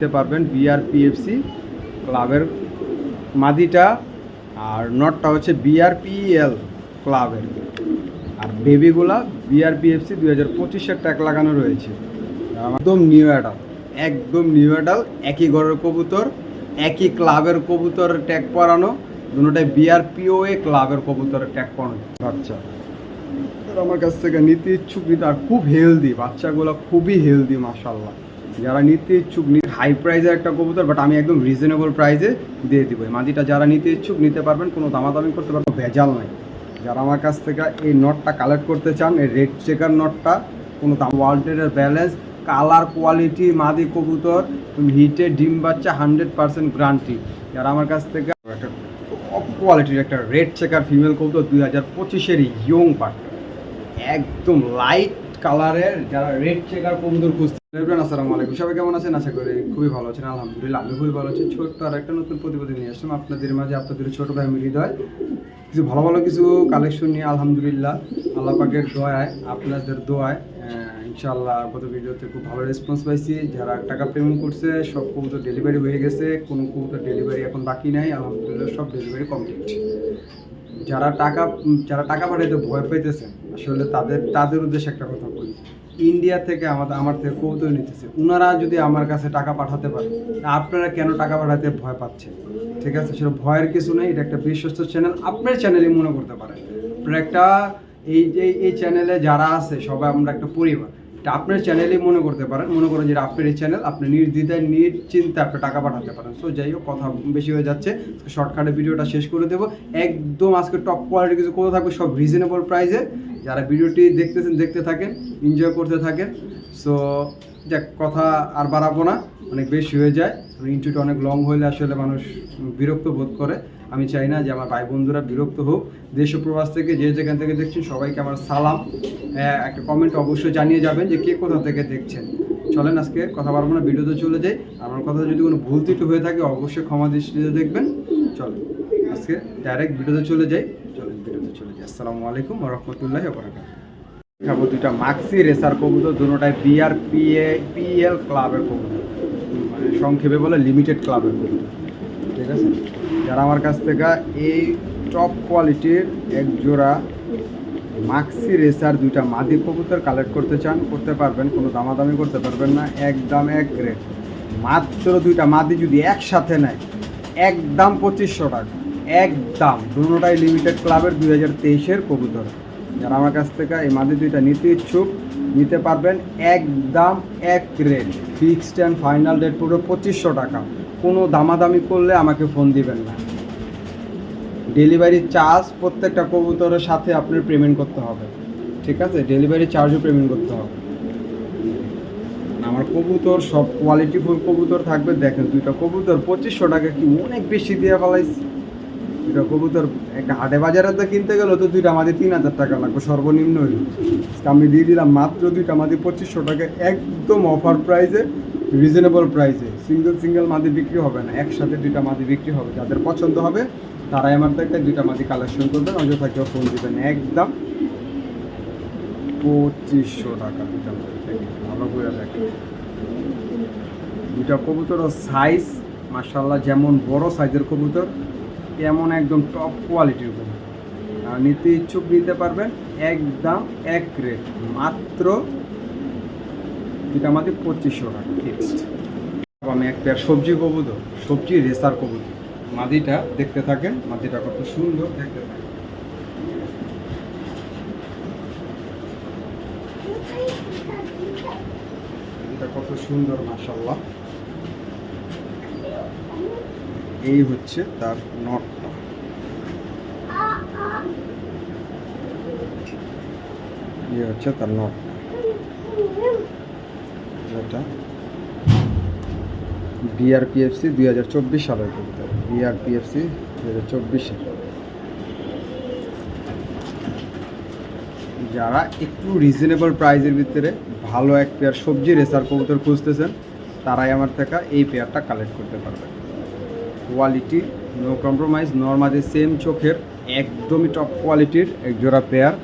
দেখতে পারবেন বিআরপিএফসি ক্লাবের মাদিটা, আর নটটা হচ্ছে বিআরপিএল ক্লাবের। আর বেবিগুলা বিআরপিএফসি দুই হাজার পঁচিশের ট্যাগ লাগানো রয়েছে। একদম নিউ অ্যাডাল একদম নিউ অ্যাডাল একই ঘরের কবুতর, একই ক্লাবের কবুতর ট্যাগ পরানো, দুটোটাই বিআরপিওএ ক্লাবের কবুতরের ট্যাগ পরানো। বাচ্চা, আমার কাছ থেকে নিতে ইচ্ছুক নিতে আর খুব হেলদি বাচ্চাগুলো খুবই হেলদি মাসাল্লাহ যারা নিতে ইচ্ছুক হাই প্রাইজের একটা কবুতর বাট আমি একদম রিজনেবল প্রাইজে দিয়ে দিব। এই মাদিটা যারা নিতে ইচ্ছুক, নিতে পারবেন, কোনো দামাদামি করতে পারবেন ভেজাল নাই। যারা আমার কাছ থেকে এই নটটা কালেক্ট করতে চান, এই রেড চেকার নটটা কোনো দাম ওয়ার্ল্ডের ব্যালেন্স কালার কোয়ালিটি মাদি কবুতর, তুমি হিটে ডিম বাচ্চা হান্ড্রেড পার্সেন্ট গ্রান্টি যারা আমার কাছ থেকে একটা কোয়ালিটির একটা রেড চেকার ফিমেল কবুতর, দুই হাজার পঁচিশের ইয়ং পার্ট একদম লাইট কালারের যারা রেড চেকার কবুতর খুঁজতে আসসালামু আলাইকুম। সবাই কেমন আছেন? আশা করি খুবই ভালো আছেন। আলহামদুলিল্লাহ আমি খুবই ভালো আছি। ছোট্ট আর একটা নতুন প্রতিবেদন নিয়ে আসলাম। আপনাদের মাঝে আপনাদের ছোট ভাই হৃদয়। কিছু ভালো ভালো কিছু কালেকশন নিয়ে আলহামদুলিল্লাহ। আল্লাহ পাকের দোয়ায়, আপনাদের দোয়ায় ইনশাআল্লাহ গত ভিডিওতে খুব ভালো রেসপন্স পাইছি। যারা টাকা পেমেন্ট করছে, সব কবুতর ডেলিভারি হয়ে গেছে। কোনো কবুতর ডেলিভারি এখন বাকি নাই। আলহামদুলিল্লাহ, সব ডেলিভারি কমপ্লিট যারা টাকা যারা টাকা পাঠাইতে ভয় পাইতেছেন আসলে তাদের তাদের উদ্দেশ্যে একটা কথা বলি। ইন্ডিয়া থেকে আমাদের, আমার থেকে কৌতুক নিতেছে। ওনারা যদি আমার কাছে টাকা পাঠাতে পারে আপনারা কেন টাকা পাঠাতে ভয় পাচ্ছেন? ঠিক আছে? সেটা ভয়ের কিছু নেই, এটা একটা বিশ্বস্ত চ্যানেল আপনার চ্যানেলই মনে করতে পারেন। আপনার একটা, এই যে এই চ্যানেলে যারা আছে, সবাই আমরা একটা পরিবার। এটা আপনার চ্যানেলেই মনে করতে পারেন, মনে করেন যেটা আপনার এই চ্যানেল আপনি নির্দ্বিধায় নিশ্চিন্তে আপনি টাকা পাঠাতে পারেন। সো যাই হোক, কথা বেশি হয়ে যাচ্ছে। শর্টকাটে ভিডিওটা শেষ করে দেবো। একদম আজকে টপ কোয়ালিটি কিছু কোথাও থাকবে, সব রিজনেবল প্রাইসে যারা ভিডিওটি দেখতেছেন, দেখতে থাকেন এনজয় করতে থাকেন। সো যাক, কথা আর বাড়াবো না, অনেক বেশি হয়ে যায়। ইন্টুটা অনেক লং হলে আসলে মানুষ বিরক্ত বোধ করে। আমি চাই না যে আমার ভাই বন্ধুরা বিরক্ত হোক। দেশ প্রবাস থেকে যে যেখান থেকে দেখছেন সবাইকে আমার সালাম। একটা কমেন্ট অবশ্যই জানিয়ে যাবেন যে কে কোথা থেকে দেখছেন। চলেন আজকে কথা বলব না, ভিডিওতে চলে যাই। আমার কথা যদি কোনো ভুল ত্রুটি হয়ে থাকে, অবশ্যই ক্ষমা দৃষ্টিতে দেখবেন। চলেন, আজকে ডাইরেক্ট ভিডিওতে চলে যাই। চলেন, ভিডিওতে চলে যাই। আসসালামু আলাইকুম রহমতুল্লাহ বরাকাত খাব দুইটা মাক্সি রেসার কবুতর, দুটোটাই বিআর পিএ পিএল ক্লাবের কবুতর। মানে সংক্ষেপে বলে লিমিটেড ক্লাবের কবুতর। ঠিক আছে? যারা আমার কাছ থেকে এই টপ কোয়ালিটির এক জোড়া মাক্সি রেসার দুইটা মাদি কবুতর কালেক্ট করতে চান, করতে পারবেন, কোনো দামাদামি করতে পারবেন না, একদম এক রেট মাত্র দুইটা মাদি যদি একসাথে নেয়, একদম পঁচিশশো টাকা, একদম। দুটোটাই লিমিটেড ক্লাবের দুই হাজার তেইশের কবুতর। যারা আমার কাছ থেকে এই মাদি দুইটা নিতে ইচ্ছুক, নিতে পারবেন, একদম এক rate fixed and final rate পুরো পঁচিশশো টাকা। কোনো দামাদামি করলে আমাকে ফোন দিবেন না। ডেলিভারি চার্জ প্রত্যেকটা কবুতরের সাথে আপনার পেমেন্ট করতে হবে। ঠিক আছে? ডেলিভারি চার্জও পেমেন্ট করতে হবে। আমার কবুতর, সব কোয়ালিটি ফুল কবুতর থাকবে। দেখেন, দুইটা কবুতর পঁচিশশো টাকা কি অনেক বেশি দিয়ে ফেলাইছি। দুইটা কবুতর একটা হাটে বাজারে তো কিনতে গেলে তো দুইটা আমাদের তিন হাজার টাকা লাগবে, সর্বনিম্ন আমি দিয়ে দিলাম মাত্র দুইটা আমাদের পঁচিশশো টাকা, একদম অফার প্রাইসে রিজনেবল প্রাইসে সিঙ্গেল সিঙ্গেল মাদি বিক্রি হবে না। একসাথে দুইটা মাদি বিক্রি হবে। যাদের পছন্দ হবে, তারাই আমার থেকে দুইটা মাদি কালেকশন করবেন। অযথা কেউ ফোন দিবেন একদম পঁচিশশো টাকা মাদি ভালো করে দেখেন। দুইটা কবুতর সাইজ মার্শাল্লাহ যেমন বড় সাইজের কবুতর তেমন একদম টপ কোয়ালিটির কবুতর। নিতে ইচ্ছুক নিতে পারবেন। একদম এক রেট মাত্র দুইটা আমাদের পঁচিশশো টাকা ফিক্সড আমি এক পেয়ার সবজি কবুতর, সবজি রেসার কবুতর। মাদিটা দেখতে থাকেন, মাদিটা কত সুন্দর দেখতে থাকেন। কত সুন্দর মাসাল্লাহ এই হচ্ছে তার নটটা। এই হচ্ছে তার নটটা। এটা। বিআরপিএফসি দুই হাজার চব্বিশ সালের কবিতা বিআরপিএফসি দুই হাজার চব্বিশ সাল। যারা একটু রিজনেবল প্রাইজের ভিতরে ভালো এক পেয়ার সবজি রেসার কবুতর খুঁজতেছেন, তারাই আমার থেকে এই পেয়ারটা কালেক্ট করতে পারবে। Quality no compromise normally same চোখের, একদমই টপ কোয়ালিটির এক জোড়া পেয়ার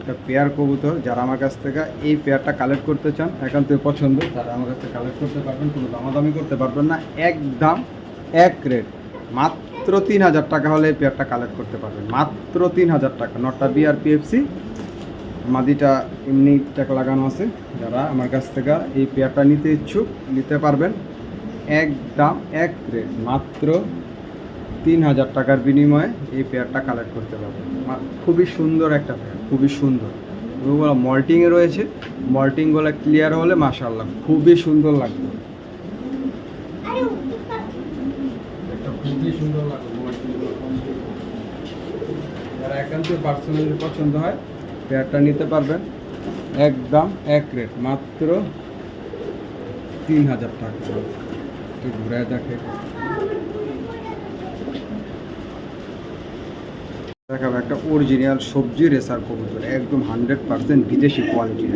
একটা পেয়ার কবুতর যারা আমার কাছ থেকে এই পেয়ারটা কালেক্ট করতে চান, একান্তই পছন্দ। তারা আমার কাছ থেকে কালেক্ট করতে পারবেন, কোনো দামাদামি করতে পারবেন না। এক দাম এক রেট মাত্র তিন হাজার টাকা হলে এই পেয়ারটা কালেক্ট করতে পারবেন। মাত্র তিন হাজার টাকা। বিআর পিএফসি মাদিটা এমনি টাকা লাগানো আছে। যারা আমার কাছ থেকে এই পেয়ারটা নিতে ইচ্ছুক, নিতে পারবেন। এক দাম এক রেট মাত্র তিন হাজার টাকার বিনিময়ে এই পেয়ারটা কালেক্ট করতে পারবেন মা- খুবই সুন্দর একটা পেয়ার খুবই সুন্দর। ওগুলো মল্টিংয়ে রয়েছে। মল্টিংগুলো ক্লিয়ার হলে মাশাল্লাহ খুবই সুন্দর লাগবে। খুবই সুন্দর লাগবে যারা একান্তই পার্সোনালি পছন্দ হয় পেয়ারটা নিতে পারবেন। একদম এক রেট মাত্র তিন হাজার টাকা। একটু ঘুরে দেখে। দেখাবো, একটা অরিজিনাল সবজি রেসার কবুতর, একদম হান্ড্রেড পার্সেন্ট বিদেশি কোয়ালিটির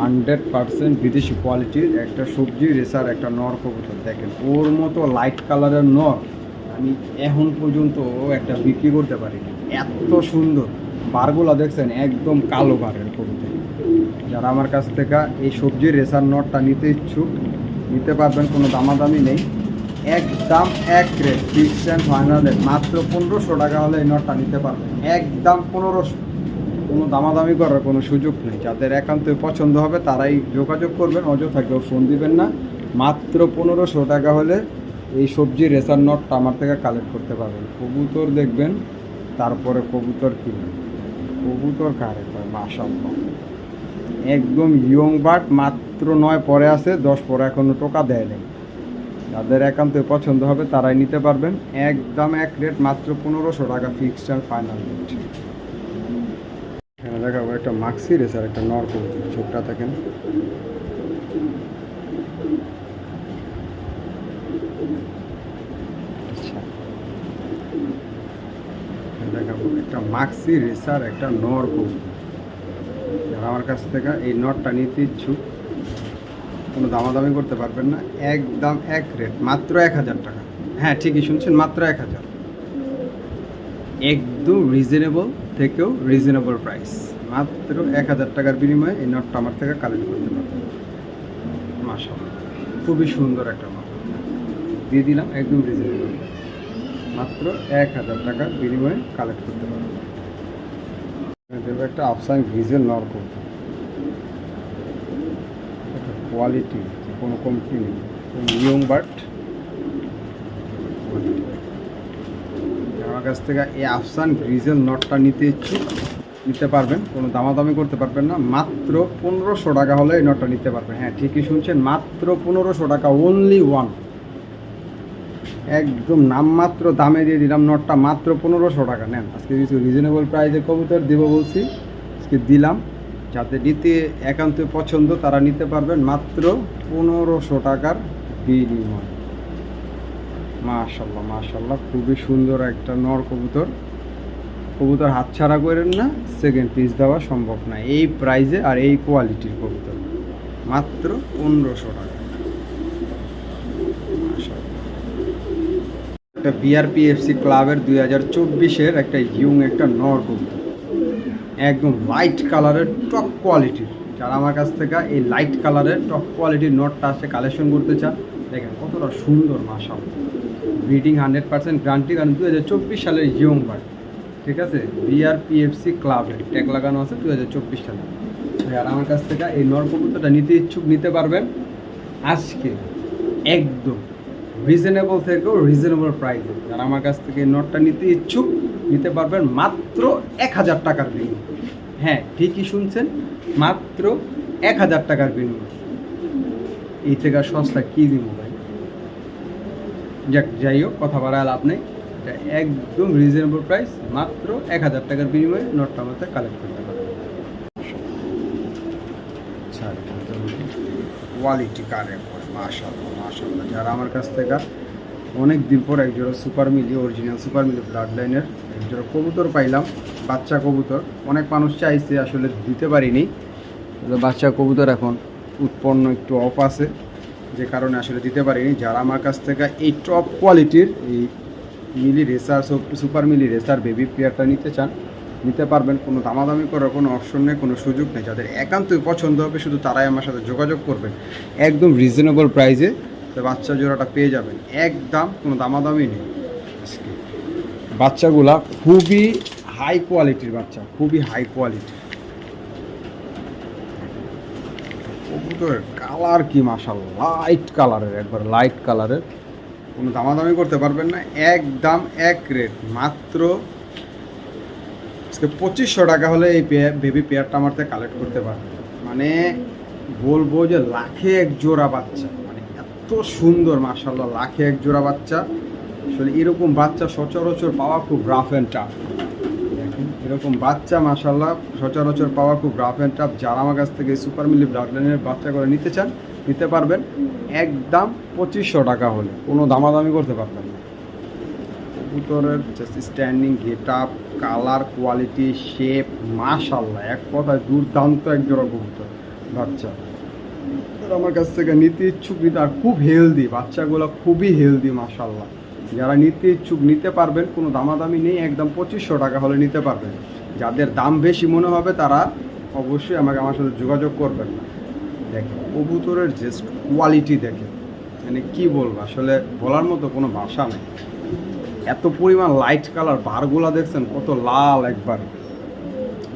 হান্ড্রেড পার্সেন্ট বিদেশি কোয়ালিটির একটা সবজি রেসার একটা নর কবুতর, দেখেন, ওর মতো লাইট কালারের নর আমি এখন পর্যন্ত একটা বিক্রি করতে পারিনি। এত সুন্দর। বারগুলা দেখছেন, একদম কালো বারের কবুতর। যারা আমার কাছ থেকে এই সবজির রেসার নটটা নিতে ইচ্ছুক, নিতে পারবেন, কোনো দামাদামি নেই। একদম এক রেট ফিক্সড অ্যান্ড মাত্র পনেরোশো টাকা হলে এই নটটা নিতে পারবেন একদম পনেরোশো। কোনো দামাদামি করার কোনো সুযোগ নেই। যাদের একান্তই পছন্দ হবে, তারাই যোগাযোগ করবেন, অযথা কেউ ফোন দিবেন না। মাত্র পনেরোশো টাকা হলে এই সবজি রেসার নটটা আমার থেকে কালেক্ট করতে পারবেন। কবুতর দেখবেন, তারপরে কবুতর কিনবেন। কবুতর কারে কয়? মাশাল্লাহ একদম ইয়ং বার্ড মাত্র নয় পরে আছে, দশ পরে এখনও টোকা দেয় নেই। যাদের একান্ত পছন্দ হবে তারাই নিতে পারবেন। একদম এক রেট, মাত্র পনেরোশো টাকা ফিক্সড অ্যান্ড ফাইনাল রেট এখানে দেখাবো একটা মাক্সি রেসার একটা নর কবুতর চোখটা দেখেন। আচ্ছা। একটা মাক্সি রেসার একটা নর আমার কাছ থেকে এই নটটা নিতে ইচ্ছুক কোনো দামাদামি করতে পারবেন না। একদম এক রেট মাত্র এক হাজার টাকা। হ্যাঁ ঠিকই শুনছেন, মাত্র এক হাজার। একদম রিজনেবল থেকেও রিজনেবল প্রাইস মাত্র এক হাজার টাকার বিনিময়ে এই নটটা আমার থেকে কালেক্ট করতে পারবেন। মাসা খুবই সুন্দর একটা নট দিয়ে দিলাম, একদম রিজনেবল মাত্র এক হাজার টাকার বিনিময়ে কালেক্ট করতে পারবেন। একটা আফসান ভিজেল নর করতে কোয়ালিটি কোনো কমতি নেই। ইয়ং বাট আমার কাছ থেকে এই আফসান গ্রিজেল নটটা নিতে ইচ্ছুক, নিতে পারবেন, কোনো দামাদামি করতে পারবেন না। মাত্র পনেরোশো টাকা হলে এই নটটা নিতে পারবেন। হ্যাঁ ঠিকই শুনছেন, মাত্র পনেরোশো টাকা অনলি ওয়ান একদম নামমাত্র দামে দিয়ে দিলাম নটটা, মাত্র পনেরোশো টাকা। নেন, আজকে কিছু রিজনেবল প্রাইসে কবুতর দেবো বলছি, আজকে দিলাম। যাতে নিতে একান্ত পছন্দ তারা নিতে পারবেন মাত্র পনেরোশো টাকার বিনিময়। মাশাল্লাহ মাশাল্লাহ, খুবই সুন্দর একটা নর কবুতর। কবুতর হাতছাড়া করেন না সেকেন্ড পিস দেওয়া সম্ভব না। এই প্রাইজে আর এই কোয়ালিটির কবুতর। মাত্র পনেরোশো টাকা। একটা বিআরপিএফসি ক্লাবের দুই হাজার চব্বিশের একটা ইয়ং একটা নর কবুতর। একদম লাইট কালারের টপ কোয়ালিটির যারা আমার কাছ থেকে এই লাইট কালারের টপ কোয়ালিটির নটটা আসছে কালেকশন করতে চান, দেখেন কতটা সুন্দর মাসাল ব্রিডিং হান্ড্রেড পার্সেন্ট গ্রান্টি কারণ দু হাজার চব্বিশ সালের ইয়ং বার্ড ঠিক আছে? বিআরপিএফসি ক্লাবের ট্যাগ লাগানো আছে দু হাজার চব্বিশ সালে। আর আমার কাছ থেকে এই নর নিতে ইচ্ছুক, নিতে পারবেন। আজকে একদম রিজনেবল থেকেও রিজনেবল প্রাইসে যারা আমার কাছ থেকে এই নটটা নিতে ইচ্ছুক নিতে পারবেন মাত্র এক হাজার টাকার বিনিময়। হ্যাঁ ঠিকই শুনছেন, মাত্র এক হাজার টাকার বিনিময়। এই থেকে সস্তা কী দিব ভাই? যাক, যাই হোক, কথা লাভ নেই। এটা একদম রিজনেবল প্রাইস মাত্র এক হাজার টাকার বিনিময়ে নটটা আমাদের কালেক্ট করতে পারবেন। কোয়ালিটি কারে মাশাল্লাহ মাশাল্লাহ যারা আমার কাছ থেকে অনেক দিন পর একজোড়া সুপার মিলি অরিজিনাল সুপার মিলি ব্লাড লাইনের একজোড়া কবুতর পাইলাম, বাচ্চা কবুতর। অনেক মানুষ চাইছে, আসলে দিতে পারিনি। বাচ্চা কবুতর এখন উৎপন্ন একটু অফ আছে, যে কারণে আসলে দিতে পারিনি। যারা আমার কাছ থেকে এই টপ কোয়ালিটির এই মিলি রেসার সুপার মিলি রেসার বেবি প্লেয়ারটা নিতে চান, নিতে পারবেন। কোনো দামাদামি করার কোনো অপশন নেই, কোনো সুযোগ নেই। যাদের একান্তই পছন্দ হবে, শুধু তারাই আমার সাথে যোগাযোগ করবেন। একদম রিজনেবল প্রাইসে তো বাচ্চা জোড়াটা পেয়ে যাবেন। একদম কোনো দামাদামি নেই আজকে। বাচ্চাগুলা খুবই হাই কোয়ালিটির বাচ্চা, খুবই হাই কোয়ালিটি কালার কি মাসাল লাইট কালারের একবার লাইট কালারের কোনো দামাদামি করতে পারবেন না, একদম এক রেট মাত্র আজকে পঁচিশশো টাকা হলে এই বেবি পেয়ারটা আমার কালেক্ট করতে পারবেন। মানে বলব যে লাখে এক জোড়া বাচ্চা। এত সুন্দর মাসাল্লাহ লাখে এক জোড়া বাচ্চা। আসলে এরকম বাচ্চা সচরাচর পাওয়া খুব রাফ অ্যান্ড টাফ এরকম বাচ্চা মাসাল্লাহ সচরাচর পাওয়া খুব রাফ অ্যান্ড টাফ যারা আমার কাছ থেকে সুপার মিলি ব্লাডলাইনের বাচ্চা করে নিতে চান, নিতে পারবেন। একদম পঁচিশশো টাকা হলে, কোনো দামাদামি করতে পারবেন না। কবুতরের standing get up colour quality shape মাশাল্লাহ এক কথায় দুর্দান্ত এক জোড়া কবুতর, বাচ্চা। তারা আমার কাছ থেকে নিতে ইচ্ছুক, নিতে আর খুব হেলদি বাচ্চাগুলো খুবই হেলদি মাশাল্লাহ যারা নিতে ইচ্ছুক, নিতে পারবেন, কোনো দামাদামি নেই, একদম পঁচিশশো টাকা হলে নিতে পারবেন। যাদের দাম বেশি মনে হবে, তারা অবশ্যই আমাকে আমার সাথে যোগাযোগ করবেন না। দেখেন, কবুতরের জাস্ট কোয়ালিটি দেখে মানে কি বলব, আসলে বলার মতো কোনো ভাষা নেই। এত পরিমাণ লাইট কালার বারগুলা দেখছেন, কত লাল একবার।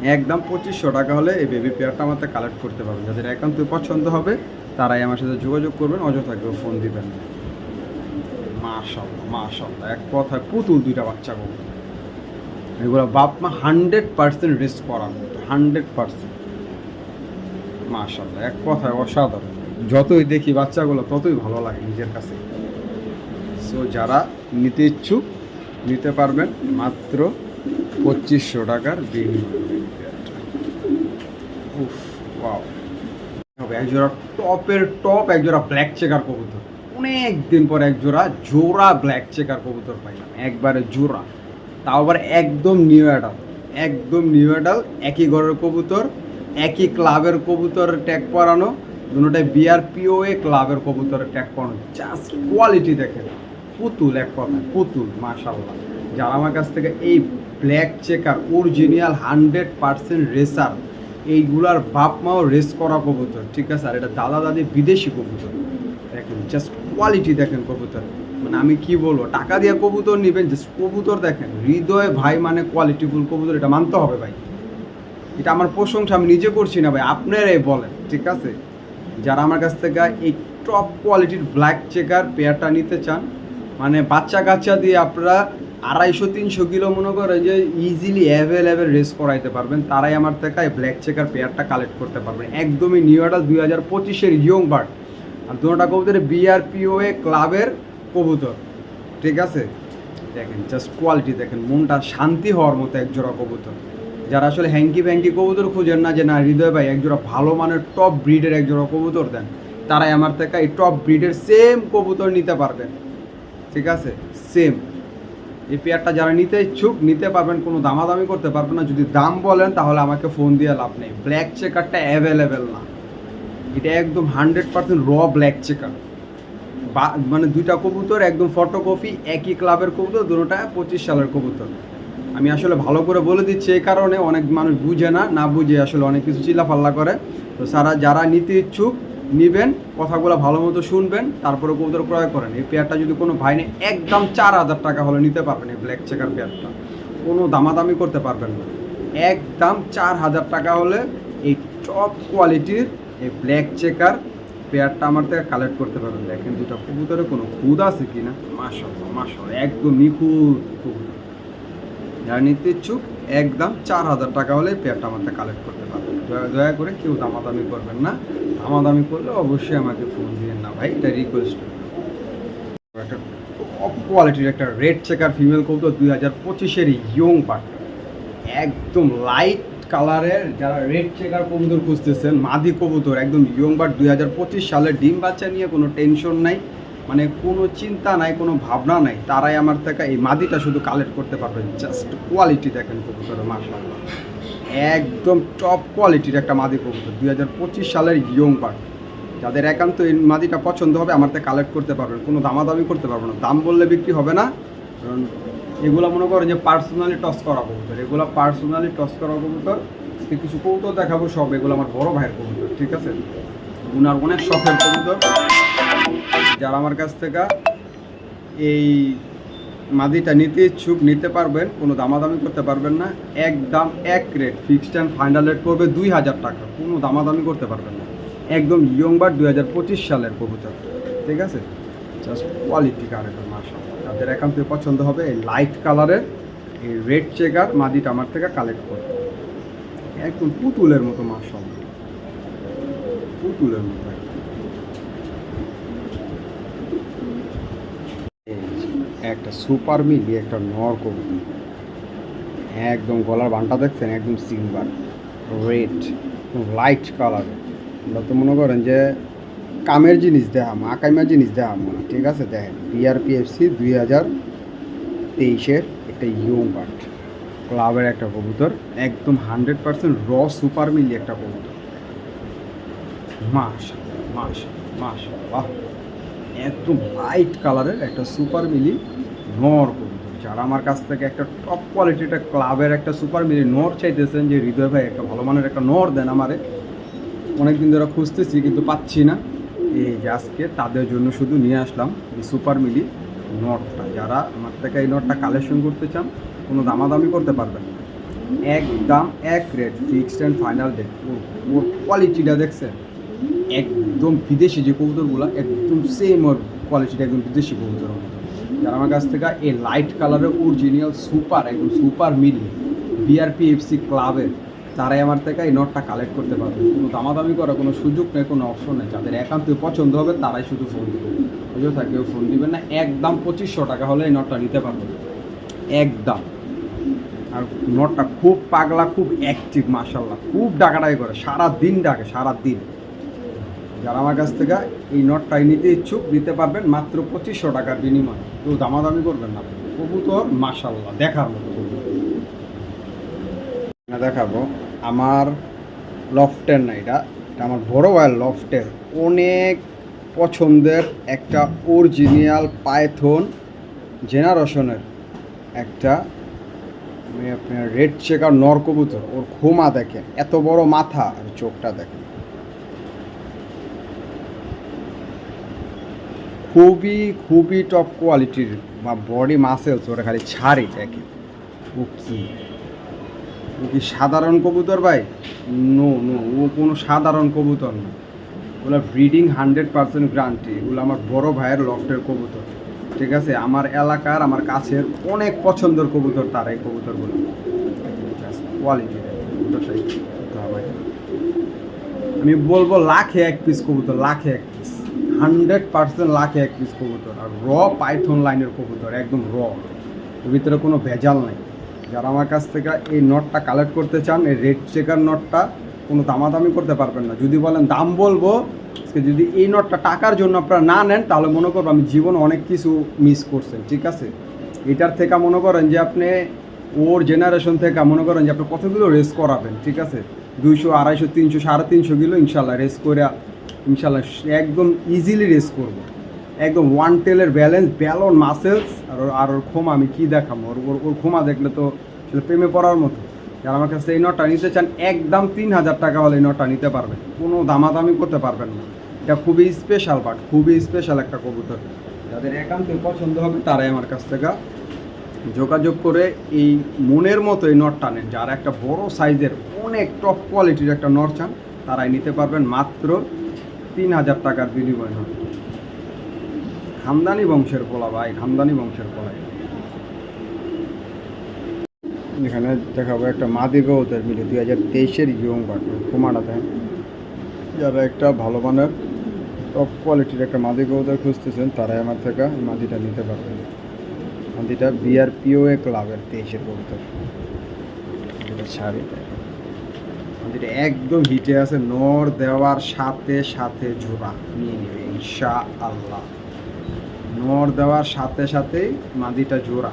একদম পঁচিশশো টাকা হলে এই বেবি পেয়ারটা আমাদের কালেক্ট করতে পারবেন। যাদের একান্ত পছন্দ হবে, তারাই আমার সাথে যোগাযোগ করবেন, অযথা কেউ ফোন দিবেন না। মাশাল্লাহ মাশাল্লাহ এক কথায় পুতুল দুইটা বাচ্চা করবে এগুলো বাপ মা হান্ড্রেড পার্সেন্ট রেস্ট মতো হান্ড্রেড পার্সেন্ট মাশাল্লাহ এক কথায় অসাধারণ। যতই দেখি বাচ্চাগুলো, ততই ভালো লাগে নিজের কাছে। সো যারা নিতে ইচ্ছুক, নিতে পারবেন মাত্র পঁচিশশো টাকার উফ ওয়াও হবে একজোড়া টপের টপ, একজোড়া ব্ল্যাক চেকার কবুতর। অনেক দিন পর একজোড়া জোড়া ব্ল্যাক চেকার কবুতর পাইলাম, একবারে জোড়া। তাও আবার একদম নিউ অ্যাডাল একদম নিউ অ্যাডাল একই ঘরের কবুতর, একই ক্লাবের কবুতর ট্যাগ পরানো, দুটোটাই বিআরপিওএ ক্লাবের কবুতরের ট্যাগ পরানো। জাস্ট কোয়ালিটি দেখেন, পুতুল এক কথা পুতুল মাশাল্লাহ যারা আমার কাছ থেকে এই black checker, original hundred percent racer. এইগুলার বাপ মাও রেস করা কবুতর, ঠিক আছে? আর এটা দাদা দাদি বিদেশি কবুতর। দেখেন জাস্ট কোয়ালিটি দেখেন কবুতর। মানে আমি কি বলব, টাকা দিয়ে কবুতর নেবেন জাস্ট কবুতর দেখেন। হৃদয় ভাই মানে কোয়ালিটিফুল কবুতর, এটা মানতে হবে ভাই। এটা আমার প্রশংসা, আমি নিজে করছি না ভাই, আপনারাই বলেন, ঠিক আছে? যারা আমার কাছ থেকে এই টপ কোয়ালিটির ব্ল্যাক চেকার পেয়ারটা নিতে চান মানে বাচ্চা কাচ্চা দিয়ে আপনারা আড়াইশো তিনশো কিলো মনে করেন যে ইজিলি অ্যাভেলেবেল রেস করাইতে পারবেন। তারাই আমার থেকে ব্ল্যাক চেকার পেয়ারটা কালেক্ট করতে পারবেন একদমই নিউ অ্যাডাল দুই হাজার পঁচিশের ইয়ং বার্ড আর দুটা কবুতরের বিআরপিওএ ক্লাবের কবুতর। ঠিক আছে? দেখেন জাস্ট কোয়ালিটি দেখেন, মনটা শান্তি হওয়ার মতো এক জোড়া কবুতর। যারা আসলে হ্যাঙ্কি ব্যাঙ্কি কবুতর খুঁজেন না যে, না, হৃদয় ভাই, একজোড়া ভালো মানের টপ ব্রিডের একজোড়া কবুতর দেন। তারাই আমার থেকে এই টপ ব্রিডের সেম কবুতর নিতে পারবেন। ঠিক আছে? সেম এই পেয়ারটা যারা নিতে ইচ্ছুক, নিতে পারবেন, কোনো দামাদামি করতে পারবেন না। যদি দাম বলেন, তাহলে আমাকে ফোন দিয়ে লাভ নেই। ব্ল্যাক চেকারটা অ্যাভেলেবেল না। এটা একদম hundred percent raw black checker মানে দুইটা কবুতর, একদম ফটোকপি একই ক্লাবের কবুতর, দুটোটা পঁচিশ সালের কবুতর। আমি আসলে ভালো করে বলে দিচ্ছি এই কারণে, অনেক মানুষ বুঝে না না বুঝে আসলে অনেক কিছু চিল্লাফাল্লা করে। তো সারা, যারা নিতে ইচ্ছুক নিবেন, কথাগুলো ভালো মতো শুনবেন, তারপরে কবুতর ক্রয় করেন। এই পেয়ারটা যদি কোনো ভাই নেই একদম চার হাজার টাকা হলে নিতে পারবেন, এই ব্ল্যাক চেকার পেয়ারটা কোনো দামাদামি করতে পারবেন না। একদম চার হাজার টাকা হলে এই টপ কোয়ালিটির এই ব্ল্যাক চেকার পেয়ারটা আমার থেকে কালেক্ট করতে পারবেন। দেখেন দুটা কবুতরে কোনো খুদ আছে কি না মাসাল্লাহ মাসাল্লাহ একদম নিখুঁত কবুতর। যারা নিতে ইচ্ছুক একদম চার হাজার টাকা হলে পেয়ারটা আমার কালেক্ট করতে পারবেন দয়া করে কেউ দামাদামি করবেন না। দামাদামি করলে অবশ্যই আমাকে ফোন দিবেন না ভাই, এটা রিকোয়েস্ট একটা কোয়ালিটির একটা রেড চেকার ফিমেল কবুতর দুই হাজার পঁচিশের ইয়ং পার্ট একদম লাইট কালারের যারা রেড চেকার কবুতর খুঁজতেছেন, মাদি কবুতর, একদম ইয়ং বার্ড দুই হাজার পঁচিশ সালের ডিম বাচ্চা নিয়ে কোনো টেনশন নাই। মানে কোনো চিন্তা নাই, কোনো ভাবনা নাই, তারাই আমার থেকে এই মাদিটা শুধু কালেক্ট করতে পারবেন জাস্ট কোয়ালিটি দেখেন কবুতরের মাসাল্লাহ একদম টপ কোয়ালিটির একটা মাদি কবুতর, দুই হাজার পঁচিশ সালের ইয়ং বার্ড যাদের একান্ত এই মাদিটা পছন্দ হবে, আমার থেকে কালেক্ট করতে পারবেন। কোনো দামাদামি করতে পারবেন না। দাম বললে বিক্রি হবে না। কারণ এগুলো মনে করেন যে পার্সোনালি টস করা কবুতর। এগুলো পার্সোনালি টস করা কবুতর। কিছু কবুতর দেখাবো সব। এগুলো আমার বড় ভাইয়ের কবুতর, ঠিক আছে? উনার অনেক শখের কবুতর। যারা আমার কাছ থেকে এই মাদিটা নিতে ইচ্ছুক, নিতে পারবেন, কোনো দামাদামি করতে পারবেন না। একদম এক rate fixed and final rate পড়বে দুই হাজার টাকা। কোনো দামাদামি করতে পারবেন না। একদম ইয়ং বার দুই হাজার পঁচিশ সালের কবুতর। ঠিক আছে? জাস্ট কোয়ালিটি কারেক্টার মার্শাল যাদের একান্ত পছন্দ হবে, এই লাইট কালারের এই রেড চেকার মাদিটা আমার থেকে কালেক্ট করবে একদম পুতুলের মতো মার্শাল পুতুলের মতো একদম। এই যে, একটা সুপার মিলি একটা নর কবুতর একদম গলার বানটা দেখছেন? একদম সিলভার রেড লাইট কালার তো মনে করেন যে কামের জিনিস দেখাম আকাইমার জিনিস দেখাম না ঠিক আছে, দেখেন বিআরপিএফসি দুই হাজার তেইশের একটা ইয়ং বার্ড ক্লাবের একটা কবুতর, একদম হান্ড্রেড পার্সেন্ট র সুপার মিলি একটা কবুতর। মাস মাস মাস বাহ! একদম লাইট কালারের একটা সুপার মিলি নর কবুতর যারা আমার কাছ থেকে একটা টপ কোয়ালিটি একটা ক্লাবের একটা সুপার মিলি নর চাইতেছেন যে, হৃদয় ভাই, একটা ভালো মানের একটা নর দেন আমারে। অনেকদিন ধরে খুঁজতেছি, কিন্তু পাচ্ছি না। এই যে আজকে তাদের জন্য শুধু নিয়ে আসলাম এই সুপার মিলি নটটা। যারা আমার থেকে এই নটটা কালেকশন করতে চান, কোনো দামাদামি করতে পারবেন একদম এক rate fixed and final rate ওর ওর কোয়ালিটিটা দেখছেন? একদম বিদেশি যে কবুতরগুলো, একদম সেম ওর কোয়ালিটিটা একদম বিদেশি কবুতর যারা আমার কাছ থেকে এই লাইট কালারের অরিজিনাল সুপার একদম সুপার মিলি বিআরপি এফসি ক্লাবের তারাই আমার থেকে এই নটটা কালেক্ট করতে পারবে। কোনো দামাদামি করার কোনো সুযোগ নেই, কোনো অপশন নেই। যাদের একান্ত পছন্দ হবে, তারাই শুধু ফোন দেবে। অযথা কেউ ফোন দিবেন না, একদম পঁচিশশো টাকা হলে এই নটটা নিতে পারবেন একদম। আর নটটা খুব পাগলা, খুব অ্যাক্টিভ মাসাল্লাহ খুব ডাকাডাকি করে সারা দিন ডাকে সারা দিন যারা আমার কাছ থেকে এই নটটাই নিতে ইচ্ছুক, নিতে পারবেন মাত্র পঁচিশশো টাকার বিনিময়ে। কেউ দামাদামি করবেন না। কবুতর মাসাল্লাহ দেখার মতো কবুতর। দেখাবো আমার লফটের না এটা এটা আমার বড় ভাইয়ের লফটের। অনেক পছন্দের একটা অরিজিনাল পাইথন জেনারেশনের একটা আপনার রেড চেকার নর কবুতর। ওর খোমা দেখেন, এত বড় মাথা আর চোখটা দেখেন। খুবই খুবই টপ কোয়ালিটির বা বডি মাসেলস ওরা খালি ছাড়ি দেখে ও কি? ও কি সাধারণ কবুতর ভাই? নো নো ও কোনো সাধারণ কবুতর না। ওগুলো ব্রিডিং হান্ড্রেড পার্সেন্ট গ্রান্টি ওগুলো আমার বড় ভাইয়ের লফটের কবুতর। ঠিক আছে? আমার এলাকার, আমার কাছের অনেক পছন্দের কবুতর তার এই কবুতরগুলো। কোয়ালিটি আমি বলব লাখে এক পিস কবুতর, লাখে এক হান্ড্রেড পার্সেন্ট লাখে এক পিস কবুতর, আর র পাইথন লাইনের কবুতর, একদম র ভিতরে কোনো ভেজাল নাই। যারা আমার কাছ থেকে এই নটটা কালেক্ট করতে চান, এই রেড চেকার নটটা কোনো দামাদামি করতে পারবেন না। যদি বলেন দাম বলব, আজকে যদি এই নটটা টাকার জন্য আপনারা না নেন, তাহলে মনে করব আমি জীবনে অনেক কিছু মিস করছেন, ঠিক আছে? এটার থেকে মনে করেন যে আপনি ওর জেনারেশন থেকে মনে করেন যে আপনি কতগুলো রেস করাবেন, ঠিক আছে? দুইশো, আড়াইশো, তিনশো, সাড়ে তিনশো কিলো ইনশাল্লাহ রেস করে ইনশাল্লাহ একদম ইজিলি রেস করব। একদম ওয়ান টেলের ব্যালেন্স ব্যালন মাসেলস আর ওর আর ওর ক্ষমা আমি কী দেখাবো? ওর ওর ওর ক্ষমা দেখলে তো প্রেমে পড়ার মতো। যারা আমার কাছে এই নটটা নিতে চান, একদম তিন হাজার টাকা হলে এই নটটা নিতে পারবেন। কোনো দামাদামি করতে পারবেন না। এটা খুবই স্পেশাল বাট খুবই স্পেশাল একটা কবুতর। যাদের একান্ত পছন্দ হবে, তারাই আমার কাছ থেকে যোগাযোগ করে এই মনের মতো এই নটটা নেন। যারা একটা বড় সাইজের অনেক টপ কোয়ালিটির একটা নট চান, তারাই নিতে পারবেন। মাত্র তিন হাজার টাকার বিনিময় নট খামদানি বংশের পোলা ভাই, খামদানি বংশের পোলা। এখানে দেখাবো একটা মাদি গৌতের মিলে দুই হাজার তেইশের ইয়ং বাটন কুমারা দেন যারা একটা ভালো মানের টপ কোয়ালিটির একটা মাদি গৌতের খুঁজতেছেন, তারাই আমার থেকে মাদিটা নিতে পারবেন মাদিটা বিআরপিও এ ক্লাবের তেইশের কবুতর শাড়ি। মাদিটা একদম হিটে আছে, নর দেওয়ার সাথে সাথে জোড়া নিয়ে নেবে ইনশা আল্লাহ নর দেওয়ার সাথে সাথেই মাদিটা জোড়া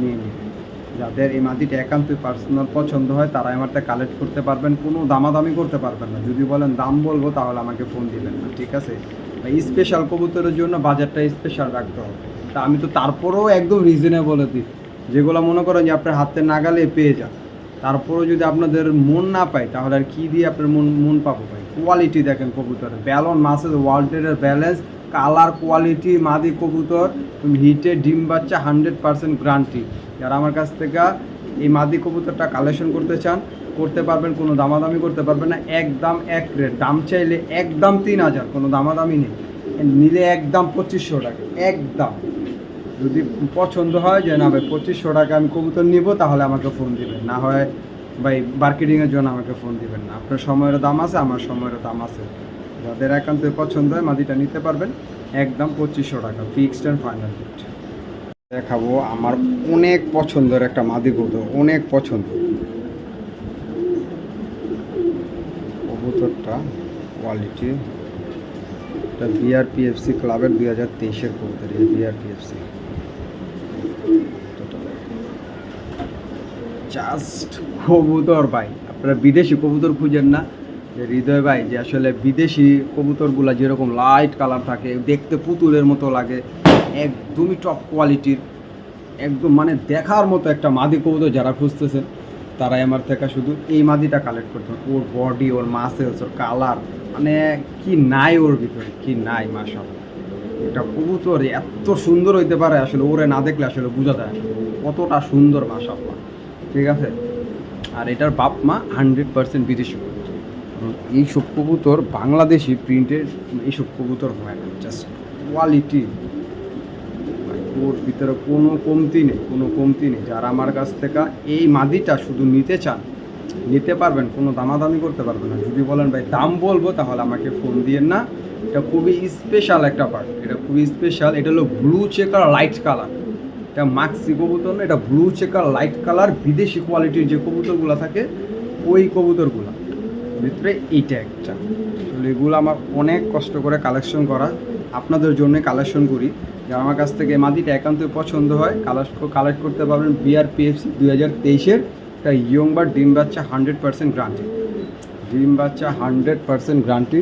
নিয়ে নেবে। যাদের এই মাদিটা একান্ত পার্সোনাল পছন্দ হয়, তারা আমার থেকে কালেক্ট করতে পারবেন, কোনো দামাদামি করতে পারবেন না। যদি বলেন দাম বলব, তাহলে আমাকে ফোন দিবেন না, ঠিক আছে? স্পেশাল কবুতরের জন্য বাজারটা স্পেশাল রাখতে হবে। তা আমি তো তারপরেও একদম রিজনেবল দিই। যেগুলো মনে করেন যে আপনার হাতে নাগালে পেয়ে যান। তারপরেও যদি আপনাদের মন না পায়, তাহলে আর কি দিয়ে আপনার মন মন পাবো ভাই? কোয়ালিটি দেখেন কবুতরের ব্যালন মাসের ওয়াল্টের ব্যালেন্স কালার কোয়ালিটি মাদি কবুতর, তুমি হিটে ডিম বাচ্চা হান্ড্রেড পার্সেন্ট গ্রান্টি যারা আমার কাছ থেকে এই মাদি কবুতরটা কালেকশন করতে চান, করতে পারবেন, কোনো দামাদামি করতে পারবেন না, একদম এক রেট দাম চাইলে একদম তিন হাজার, কোনো দামাদামি নেই। নিলে একদম পঁচিশশো টাকা, একদম। যদি পছন্দ হয় যে, না ভাই, পঁচিশশো টাকা আমি কবুতর নিব, তাহলে আমাকে ফোন দিবেন। না হয়, ভাই মার্কেটিংয়ের জন্য আমাকে ফোন দিবেন না। আপনার সময়েরও দাম আছে, আমার সময়েরও দাম আছে। যাদের একান্ত পছন্দ হয়, মাদিটা নিতে পারবেন। একদম পঁচিশশো টাকা ফিক্সড অ্যান্ড ফাইনাল রেট দেখাবো, আমার অনেক পছন্দের একটা মাদি কবুতর, অনেক পছন্দ। কবুতরটা কোয়ালিটি এটা বিআরপিএফসি ক্লাবের দুই হাজার তেইশের কবুতর, এই বিআরপিএফসি জাস্ট কবুতর ভাই আপনারা বিদেশি কবুতর খুঁজেন না যে হৃদয় ভাই, যে আসলে বিদেশি কবুতরগুলো যেরকম লাইট কালার থাকে, দেখতে পুতুলের মতো লাগে, একদমই টপ কোয়ালিটির একদম মানে দেখার মতো একটা মাদি কবুতর যারা খুঁজতেছেন, তারাই আমার থেকে শুধু এই মাদিটা কালেক্ট করতে হবে। ওর বডি ওর মাসেলস ওর কালার মানে কি নাই ওর ভিতরে, কি নাই মাসাল একটা কবুতর এত সুন্দর হইতে পারে, আসলে ওরে না দেখলে আসলে বোঝা যায়। কতটা সুন্দর মাসাল্লাহ ঠিক আছে? আর এটার বাপ মা হান্ড্রেড পার্সেন্ট বিদেশি এই সব কবুতর বাংলাদেশি প্রিন্টের এইসব কবুতর হয় না জাস্ট কোয়ালিটি ওর ভিতরে কোনো কমতি নেই, কোনো কমতি নেই। যারা আমার কাছ থেকে এই মাদিটা শুধু নিতে চান, নিতে পারবেন, কোনো দামাদামি করতে পারবেন না। যদি বলেন, ভাই, দাম বলব, তাহলে আমাকে ফোন দিয়েন না। এটা খুবই স্পেশাল একটা পার্ট এটা খুবই স্পেশাল এটা হলো ব্লু চেকার লাইট কালার এটা মাক্সি কবুতর না, এটা ব্লু চেকার লাইট কালার বিদেশি কোয়ালিটির যে কবুতরগুলো থাকে, ওই কবুতরগুলো। ভিতরে এইটা একটা। এগুলো আমার অনেক কষ্ট করে কালেকশন করা। আপনাদের জন্য কালেকশন করি। যারা আমার কাছ থেকে মাদিটা একান্তই পছন্দ হয় কালেক্ট কালেক্ট করতে পারবেন বিআরপিএফসি দুই হাজার তেইশের। একটা ইয়ং বা ডিম বাচ্চা হান্ড্রেড পার্সেন্ট গ্রান্টি ডিম বাচ্চা হান্ড্রেড পার্সেন্ট গ্রান্টি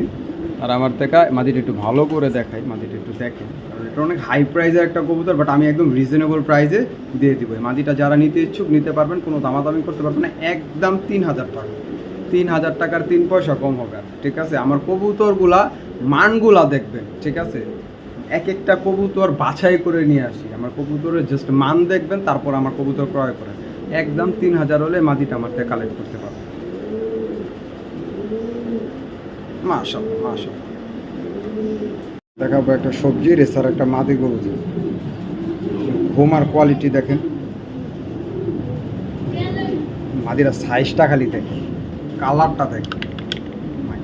আর আমার থেকে মাদিটা একটু ভালো করে দেখাই, মাদিটা একটু দেখেন। কারণ এটা অনেক হাই প্রাইসের একটা কবুতর বাট আমি একদম রিজনেবল প্রাইসে দিয়ে দিব। মাদিটা যারা নিতে ইচ্ছুক, নিতে পারবেন, কোনো দামাদামি করতে পারবেন না, একদম তিন হাজার টাকা। তিন হাজার টাকার তিন পয়সা কম হবে ঠিক আছে? আমার কবুতরগুলা, মানগুলা দেখবেন, ঠিক আছে? এক একটা কবুতর বাছাই করে নিয়ে আসি। আমার কবুতরের জাস্ট মান দেখবেন, তারপর আমার কবুতর ক্রয় করেন। একদম তিন হাজার হলে মাদিটা আমার থেকে কালেক্ট করতে পারবেন। দেখাবো একটা সবজি রেসার একটা মাদি গরু ঘুমার কোয়ালিটি দেখেন। মাদিরা সাইজটা খালি দেখেন। কালারটা দেখেন। মাই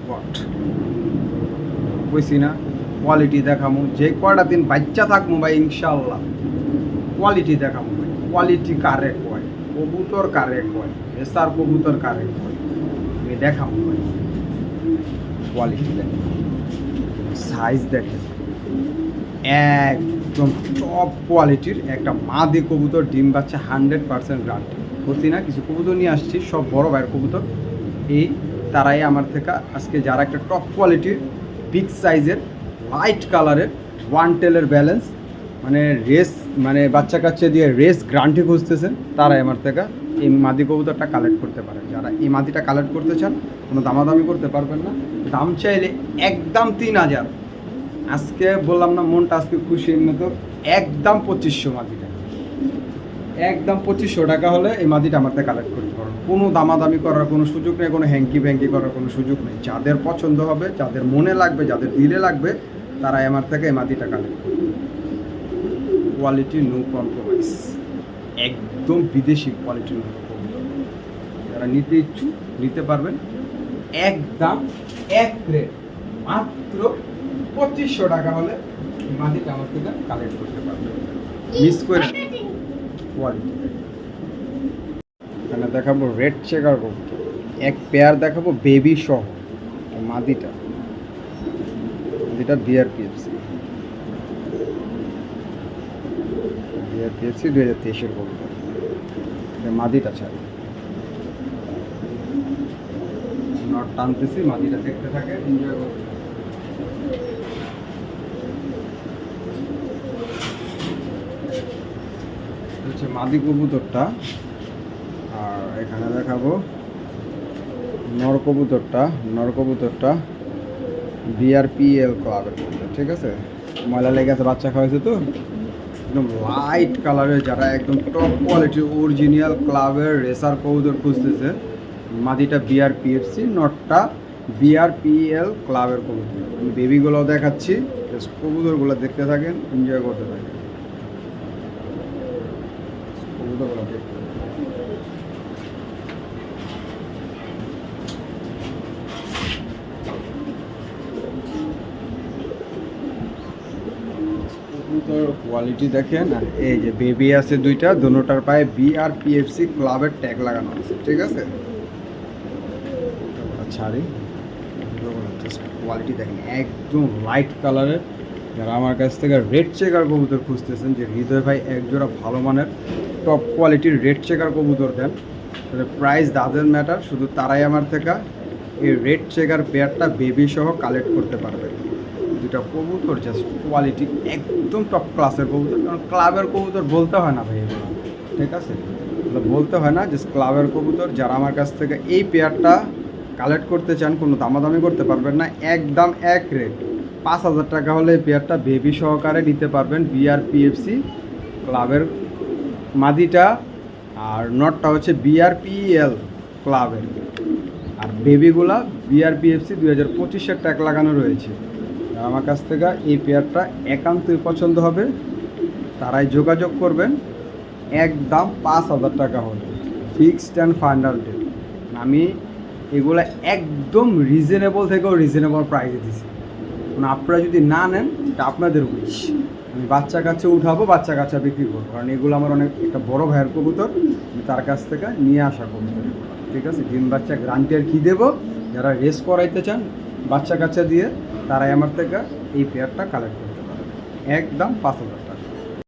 বুঝছি না কোয়ালিটি দেখামু। যে কয়টা দিন বাচ্চা থাকব ভাই ইনশাল্লাহ কোয়ালিটি দেখামু ভাই। কোয়ালিটি কারে কয় কবুতর কারে কয় এসার কবুতর কারে কয় আমি দেখামু ভাই। কোয়ালিটি দেখেন। সাইজ দেখেন। একদম টপ কোয়ালিটির একটা মাদি কবুতর, ডিম বাচ্চা হান্ড্রেড পার্সেন্ট গ্রান্টি ক্ষতি না, কিছু কবুতর নিয়ে আসছি, সব বড় ভাইয়ের কবুতর। এই তারাই আমার থেকে আজকে যারা একটা টপ কোয়ালিটির বিগ সাইজের হোয়াইট কালারের ওয়ান টেলের ব্যালেন্স মানে রেস মানে বাচ্চা কাচ্চা দিয়ে রেস গ্রান্টি খুঁজতেছেন, তারাই আমার থেকে এই মাদি কবুতরটা কালেক্ট করতে পারেন। যারা এই মাদিটা কালেক্ট করতে চান, কোনো দামাদামি করতে পারবেন না। দাম চাইলে একদম তিন হাজার। আজকে বললাম না, মনটা আজকে খুশি মতো একদম পঁচিশশো মাদিটা। একদম পঁচিশশো টাকা হলে এই মাদিটা আমার থেকে কালেক্ট করতে পারবেন। কোনো দামাদামি করার কোনো সুযোগ নেই, কোনো হ্যাঙ্কি ব্যাঙ্কি করার কোনো সুযোগ নেই। যাদের পছন্দ হবে, যাদের মনে লাগবে, যাদের দিলে লাগবে তারা আমার থেকে এই মাদিটা কালেক্ট করবে। কোয়ালিটি নো কম্প্রোমাইজ একদম বিদেশি কোয়ালিটি কোয়ালিটির যারা নিতে ইচ্ছুক, নিতে পারবেন। একদম এক রেট মাত্র পঁচিশশো টাকা হলে মাদিটা আমার থেকে কালেক্ট করতে পারবেন মিস করে কোয়ালিটি এখানে দেখাবো রেড চেকার কবুতর। এক পেয়ার দেখাবো বেবি সহ। মাদিটা। মাদিটা বিআরপিএফসি বিআরপিএফসি দুই হাজার তেইশের কবুতর এটা মাদিটা, ছাড়। টানতেছি, মাদিটা দেখতে থাকে এনজয় করতে মাদি কবুতরটা। আর এখানে দেখাবো নর কবুতরটা নর কবুতরটা বিআরপিএল কবুতর, ঠিক আছে? ময়লা লেগে আছে, বাচ্চা খাওয়াইছে তো? একদম লাইট কালারের যারা একদম টপ কোয়ালিটির অরিজিনাল ক্লাবের রেসার কৌদের খুঁজতেছে, মাদিটা বিআরপিএফসি নটটা বিআরপিএল ক্লাবের কবুতর আমি বেবিগুলো দেখাচ্ছি কবুতরগুলো দেখতে থাকেন এনজয় করতে থাকেন। কবুতরগুলো দেখতে থাকেন। কবুতর কোয়ালিটি দেখেন, আর এই যে বেবি আছে দুইটা দোনোটার পায়ে বিআরপিএফসি ক্লাবের ট্যাগ লাগানো আছে, ঠিক আছে? কোয়ালিটি দেখেন, একদম লাইট কালারের যারা আমার কাছ থেকে রেড চেকার কবুতর খুঁজতেছেন, যে হৃদয় ভাই একজোড়া ভালো মানের টপ কোয়ালিটির রেড চেকার কবুতর দেন। তাহলে প্রাইস ডাজেন্ট ম্যাটার শুধু তারাই আমার থেকে এই রেড চেকার পেয়ারটা বেবি সহ কালেক্ট করতে পারবে। দুটা কবুতর জাস্ট কোয়ালিটি একদম টপ ক্লাসের কবুতর, কারণ ক্লাবের কবুতর বলতে হয় না ভাই ঠিক আছে? বলতে হয় না জাস্ট ক্লাবের কবুতর, যারা আমার কাছ থেকে এই পেয়ারটা কালেক্ট করতে চান, কোনো দামাদামি করতে পারবেন না, একদম এক রেট পাঁচ হাজার টাকা হলে এই পেয়ারটা বেবি সহকারে নিতে পারবেন বিআরপিএফসি ক্লাবের মাদিটা, আর নটটা হচ্ছে বিআরপিএল ক্লাবের আর বেবিগুলা বিআরপিএফসি দুই হাজার পঁচিশের ট্যাগ লাগানো রয়েছে। আমার কাছ থেকে এই পেয়ারটা একান্তই পছন্দ হবে। তারাই যোগাযোগ করবেন। একদম পাঁচ হাজার টাকা হলে ফিক্সড অ্যান্ড ফাইনাল ডেট। আমি এগুলো একদম রিজনেবল থেকেও রিজনেবল প্রাইসে দিছি। মানে আপনারা যদি না নেন, এটা আপনাদের উইশ আমি বাচ্চা কাছে উঠাবো, বাচ্চা কাচ্চা বিক্রি করব। কারণ এগুলো আমার অনেক, একটা বড় ভাইয়ের কবুতর। আমি তার কাছ থেকে নিয়ে আসা কবুতর। ঠিক আছে? ডিম বাচ্চা গ্রান্টের কী দেবো? যারা রেস করাইতে চান, বাচ্চা কাচ্চা দিয়ে তারাই আমার থেকে এই পেয়ারটা কালেক্ট করতে পারে একদম পাঁচ হাজার।